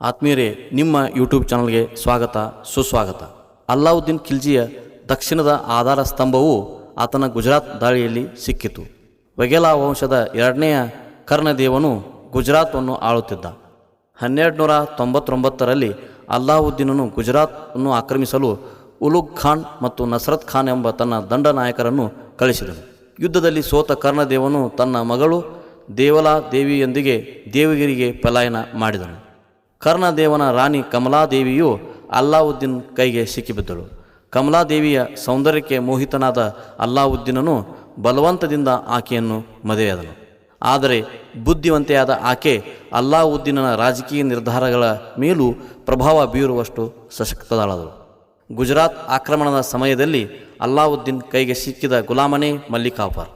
ಆತ್ಮೀಯರೇ, ನಿಮ್ಮ ಯೂಟ್ಯೂಬ್ ಚಾನಲ್ಗೆ ಸ್ವಾಗತ, ಸುಸ್ವಾಗತ. ಅಲ್ಲಾವುದ್ದೀನ್ ಖಿಲ್ಜಿಯ ದಕ್ಷಿಣದ ಆಧಾರ ಸ್ತಂಭವು ಆತನ ಗುಜರಾತ್ ದಾಳಿಯಲ್ಲಿ ಸಿಕ್ಕಿತು. ವಘೇಲಾ ವಂಶದ ಎರಡನೆಯ ಕರ್ಣದೇವನು ಗುಜರಾತನ್ನು ಆಳುತ್ತಿದ್ದ. ಹನ್ನೆರಡು ನೂರ ತೊಂಬತ್ತೊಂಬತ್ತರಲ್ಲಿ ಅಲ್ಲಾವುದ್ದೀನನು ಗುಜರಾತನ್ನು ಆಕ್ರಮಿಸಲು ಉಲುಗ್ ಖಾನ್ ಮತ್ತು ನಸರತ್ ಖಾನ್ ಎಂಬ ತನ್ನ ದಂಡ ನಾಯಕರನ್ನು ಕಳಿಸಿದನು. ಯುದ್ಧದಲ್ಲಿ ಸೋತ ಕರ್ಣದೇವನು ತನ್ನ ಮಗಳು ದೇವಲಾ ದೇವಿಯೊಂದಿಗೆ ದೇವಗಿರಿಗೆ ಪಲಾಯನ ಮಾಡಿದನು. ಕರ್ಣದೇವನ ರಾಣಿ ಕಮಲಾದೇವಿಯು ಅಲ್ಲಾವುದ್ದೀನ್ ಕೈಗೆ ಸಿಕ್ಕಿಬಿದ್ದಳು. ಕಮಲಾದೇವಿಯ ಸೌಂದರ್ಯಕ್ಕೆ ಮೋಹಿತನಾದ ಅಲ್ಲಾವುದ್ದೀನನು ಬಲವಂತದಿಂದ ಆಕೆಯನ್ನು ಮದುವೆಯಾದನು ಆದರೆ ಬುದ್ಧಿವಂತೆಯಾದ ಆಕೆ ಅಲ್ಲಾವುದ್ದೀನನ ರಾಜಕೀಯ ನಿರ್ಧಾರಗಳ ಮೇಲೂ ಪ್ರಭಾವ ಬೀರುವಷ್ಟು ಸಶಕ್ತದಾಳದಳು ಗುಜರಾತ್ ಆಕ್ರಮಣದ ಸಮಯದಲ್ಲಿ ಅಲ್ಲಾವುದ್ದೀನ್ ಕೈಗೆ ಸಿಕ್ಕಿದ ಗುಲಾಮನೇ ಮಲ್ಲಿಕಾಪರ್.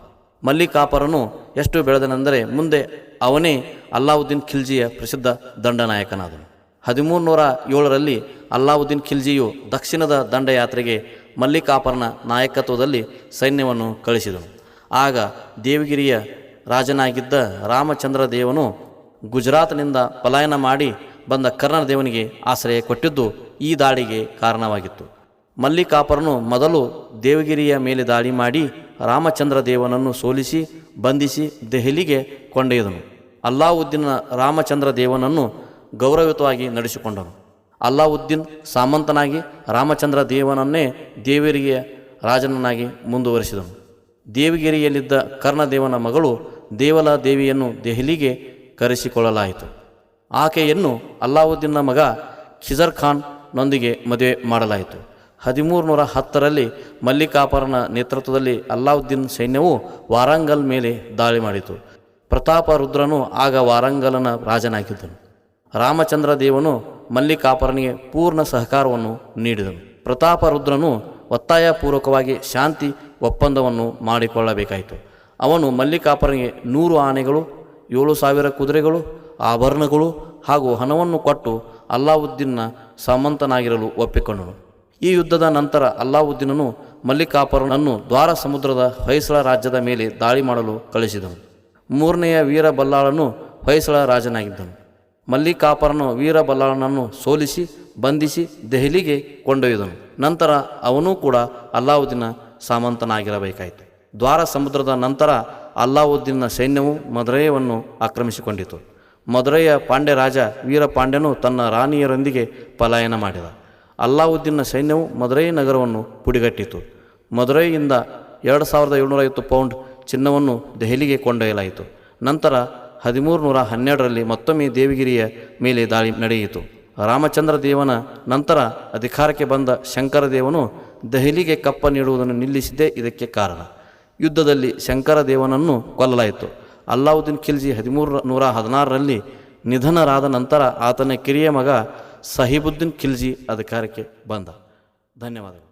ಮಲ್ಲಿಕಾಪರನು ಎಷ್ಟು ಬೆಳೆದನೆಂದರೆ ಮುಂದೆ ಅವನೇ ಅಲ್ಲಾವುದ್ದೀನ್ ಖಿಲ್ಜಿಯ ಪ್ರಸಿದ್ಧ ದಂಡನಾಯಕನಾದನು. ಹದಿಮೂರು ನೂರ ಏಳರಲ್ಲಿ ಅಲ್ಲಾವುದ್ದೀನ್ ಖಿಲ್ಜಿಯು ದಕ್ಷಿಣದ ದಂಡಯಾತ್ರೆಗೆ ಮಲ್ಲಿಕಾಪರ್ನ ನಾಯಕತ್ವದಲ್ಲಿ ಸೈನ್ಯವನ್ನು ಕಳಿಸಿದನು. ಆಗ ದೇವಗಿರಿಯ ರಾಜನಾಗಿದ್ದ ರಾಮಚಂದ್ರ ದೇವನು ಗುಜರಾತ್ನಿಂದ ಪಲಾಯನ ಮಾಡಿ ಬಂದ ಕರ್ಣ ದೇವನಿಗೆ ಆಶ್ರಯ ಕೊಟ್ಟಿದ್ದು ಈ ದಾಳಿಗೆ ಕಾರಣವಾಗಿತ್ತು. ಮಲ್ಲಿಕಾಪರನು ಮೊದಲು ದೇವಗಿರಿಯ ಮೇಲೆ ದಾಳಿ ಮಾಡಿ ರಾಮಚಂದ್ರ ದೇವನನ್ನು ಸೋಲಿಸಿ, ಬಂಧಿಸಿ ದೆಹಲಿಗೆ ಕೊಂಡೊಯ್ದನು. ಅಲ್ಲಾವುದ್ದೀನ ರಾಮಚಂದ್ರ ದೇವನನ್ನು ಗೌರವಯುತವಾಗಿ ನಡೆಸಿಕೊಂಡನು. ಅಲ್ಲಾವುದ್ದೀನ್ ಸಾಮಂತನಾಗಿ ರಾಮಚಂದ್ರ ದೇವನನ್ನೇ ದೇವರಿಗೆ ರಾಜನನ್ನಾಗಿ ಮುಂದುವರಿಸಿದನು. ದೇವಗಿರಿಯಲ್ಲಿದ್ದ ಕರ್ಣದೇವನ ಮಗಳು ದೇವಲ ದೇವಿಯನ್ನು ದೆಹಲಿಗೆ ಕರೆಸಿಕೊಳ್ಳಲಾಯಿತು. ಆಕೆಯನ್ನು ಅಲ್ಲಾವುದ್ದೀನ್ನ ಮಗ ಖಿಜರ್ ಖಾನ್ನೊಂದಿಗೆ ಮದುವೆ ಮಾಡಲಾಯಿತು. ಹದಿಮೂರು ನೂರ ಹತ್ತರಲ್ಲಿ ಮಲ್ಲಿಕಾಪರನ ನೇತೃತ್ವದಲ್ಲಿ ಅಲ್ಲಾವುದ್ದೀನ್ ಸೈನ್ಯವು ವಾರಂಗಲ್ ಮೇಲೆ ದಾಳಿ ಮಾಡಿತು. ಪ್ರತಾಪ ರುದ್ರನು ಆಗ ವಾರಂಗಲನ ರಾಜನಾಗಿದ್ದನು. ರಾಮಚಂದ್ರ ದೇವನು ಮಲ್ಲಿಕಾಪರನಿಗೆ ಪೂರ್ಣ ಸಹಕಾರವನ್ನು ನೀಡಿದನು. ಪ್ರತಾಪ ರುದ್ರನು ಒತ್ತಾಯಪೂರ್ವಕವಾಗಿ ಶಾಂತಿ ಒಪ್ಪಂದವನ್ನು ಮಾಡಿಕೊಳ್ಳಬೇಕಾಯಿತು. ಅವನು ಮಲ್ಲಿಕಾಪರನಿಗೆ ನೂರು ಆನೆಗಳು, ಏಳು ಸಾವಿರ ಕುದುರೆಗಳು, ಆಭರಣಗಳು ಹಾಗೂ ಹಣವನ್ನು ಕೊಟ್ಟು ಅಲ್ಲಾವುದ್ದೀನ್ನ ಸಾಮಂತನಾಗಿರಲು ಒಪ್ಪಿಕೊಂಡನು. ಈ ಯುದ್ಧದ ನಂತರ ಅಲ್ಲಾವುದ್ದೀನನು ಮಲ್ಲಿಕಾಪರನನ್ನು ದ್ವಾರ ಸಮುದ್ರದ ಹೊಯ್ಸಳ ರಾಜ್ಯದ ಮೇಲೆ ದಾಳಿ ಮಾಡಲು ಕಳಿಸಿದನು ಮೂರನೆಯ ವೀರಬಲ್ಲಾಳನು ಹೊಯ್ಸಳ ರಾಜನಾಗಿದ್ದನು. ಮಲ್ಲಿಕಾಪರನು ವೀರಬಲ್ಲಾಳನನ್ನು ಸೋಲಿಸಿ, ಬಂಧಿಸಿ ದೆಹಲಿಗೆ ಕೊಂಡೊಯ್ದನು. ನಂತರ ಅವನೂ ಕೂಡ ಅಲ್ಲಾವುದ್ದೀನ ಸಾಮಂತನಾಗಿರಬೇಕಾಯಿತು. ದ್ವಾರ ಸಮುದ್ರದ ನಂತರ ಅಲ್ಲಾವುದ್ದೀನ ಸೈನ್ಯವು ಮದುರೈಯನ್ನು ಆಕ್ರಮಿಸಿಕೊಂಡಿತು. ಮಧುರೆಯ ಪಾಂಡ್ಯ ರಾಜ ವೀರಪಾಂಡ್ಯನು ತನ್ನ ರಾಣಿಯರೊಂದಿಗೆ ಪಲಾಯನ ಮಾಡಿದ. ಅಲ್ಲಾವುದ್ದೀನ ಸೈನ್ಯವು ಮಧುರೈ ನಗರವನ್ನು ಪುಡಿಗಟ್ಟಿತು. ಮಧುರೈಯಿಂದ ಎರಡು ಸಾವಿರದ ಏಳ್ನೂರೈವತ್ತು ಪೌಂಡ್ ಚಿನ್ನವನ್ನು ದೆಹಲಿಗೆ ಕೊಂಡೊಯ್ಯಲಾಯಿತು. ನಂತರ ಹದಿಮೂರು ನೂರ ಹನ್ನೆರಡರಲ್ಲಿ ಮತ್ತೊಮ್ಮೆ ದೇವಗಿರಿಯ ಮೇಲೆ ದಾಳಿ ನಡೆಯಿತು. ರಾಮಚಂದ್ರ ದೇವನ ನಂತರ ಅಧಿಕಾರಕ್ಕೆ ಬಂದ ಶಂಕರ ದೇವನು ದೆಹಲಿಗೆ ಕಪ್ಪ ನೀಡುವುದನ್ನು ನಿಲ್ಲಿಸಿದ್ದೇ ಇದಕ್ಕೆ ಕಾರಣ. ಯುದ್ಧದಲ್ಲಿ ಶಂಕರ ದೇವನನ್ನು ಕೊಲ್ಲಲಾಯಿತು. ಅಲ್ಲಾವುದ್ದೀನ್ ಖಿಲ್ಜಿ ಹದಿಮೂರು ನೂರ ಹದಿನಾರರಲ್ಲಿ ನಿಧನರಾದ ನಂತರ ಆತನ ಕಿರಿಯ ಮಗ ಸಹಿಬುದ್ದೀನ್ ಖಿಲ್ಜಿ ಅಧಿಕಾರಕ್ಕೆ ಬಂದ. ಧನ್ಯವಾದಗಳು.